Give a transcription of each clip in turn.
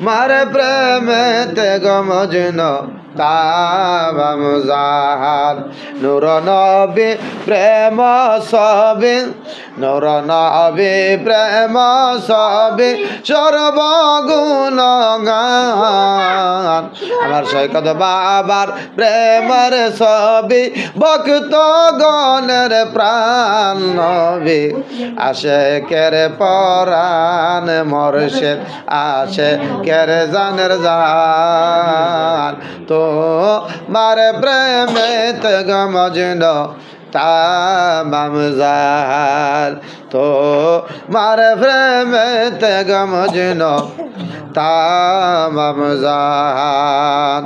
মার প্রেমেতে গমজন তাবাম জাহার নূর নবী প্রেম সবে নূর নবী প্রেম সবে সর্বগুণ আমার সৈকত বাবার প্রেমের সবি ভক্ত গণের প্রাণ নবী। আসে কেরে পরাণ মরশেদ আসে কেরে জানের জান। তো মারে প্রেমে গমজন তামাম জাহাল তো মারে প্রেমে গমজন তামাম জাহান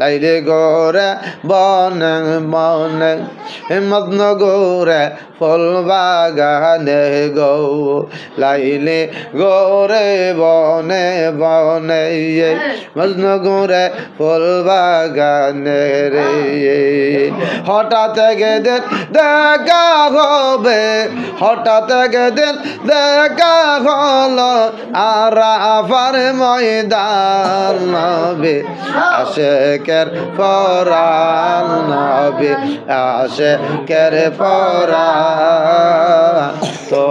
লাইলে গোরে বনে মনে মগ্ন গোরে ফুল বাগানে গো। লাইলে গোরে বনে বনে মগ্ন গোরে ফুল বাগানে রে হঠাৎ গেদেন দেখা হবে, হঠাৎ গেদেন দেখা হলো আর আফার ময়দান নবে, আশেকের পরাণ নবে, আশেকের পরাণ তো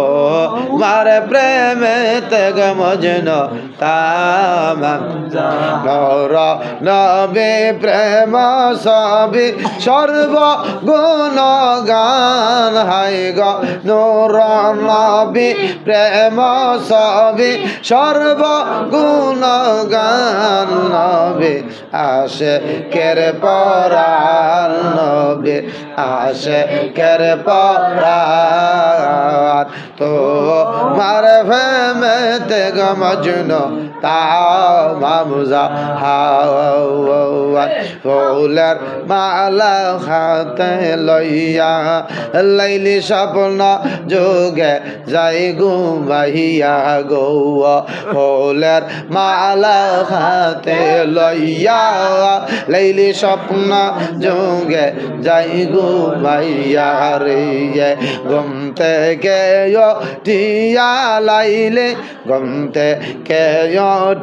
মার প্রেমে তেগ মজন তামাম। নর নবে, প্রেম সবে সর্ব গুণ গান হাই গ নূর নবী, প্রেম সবে সর্ব গুণ গান নবে আসে কের পরার নবে আসে কের পরার তো মার ফেমেতে গমজন তামামুজা হাওয়ান ফুলের মালা হাতে লইয়া, লাইলি স্বপ্ন যোগে যাই ঘুমাইয়া গৌ ফুলের মালা হাতে লইয়া, লাইলি স্বপ্ন যোগে যাই ঘুমাইয়া রে। ঘুম থেকে টিয়া লাইলে গমতে থেকে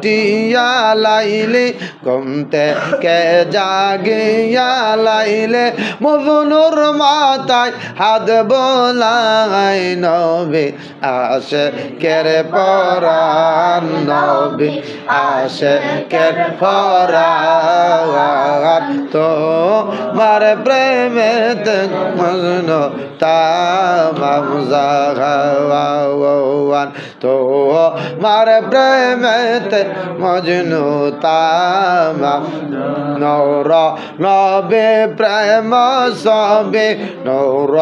টিয়া লাইলে, ঘুম থেকে জাগিয়া লাইলে মজনুর মাথায় হাত বোলাই নবে আসে কেরে পরাণ, নবে আসে কের পরাণ। তো মার প্রেমে মজন তামাম জাগাওয়ান তো মার প্রেমেতে মজনু নৌর নবে প্রেম সবে, নৌর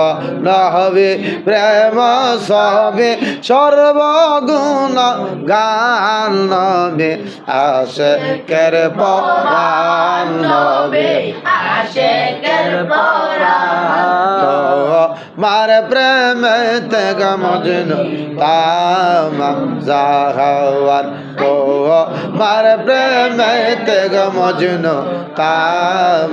নবে প্রেম সবে। সর্বগুণ গান নবে আসে কের পরাণ নবে আশেকের পরাণ মার প্রেমেতে গমজন তামাম জাহাওয়ান তো মার প্রেমেতে গমজন তাম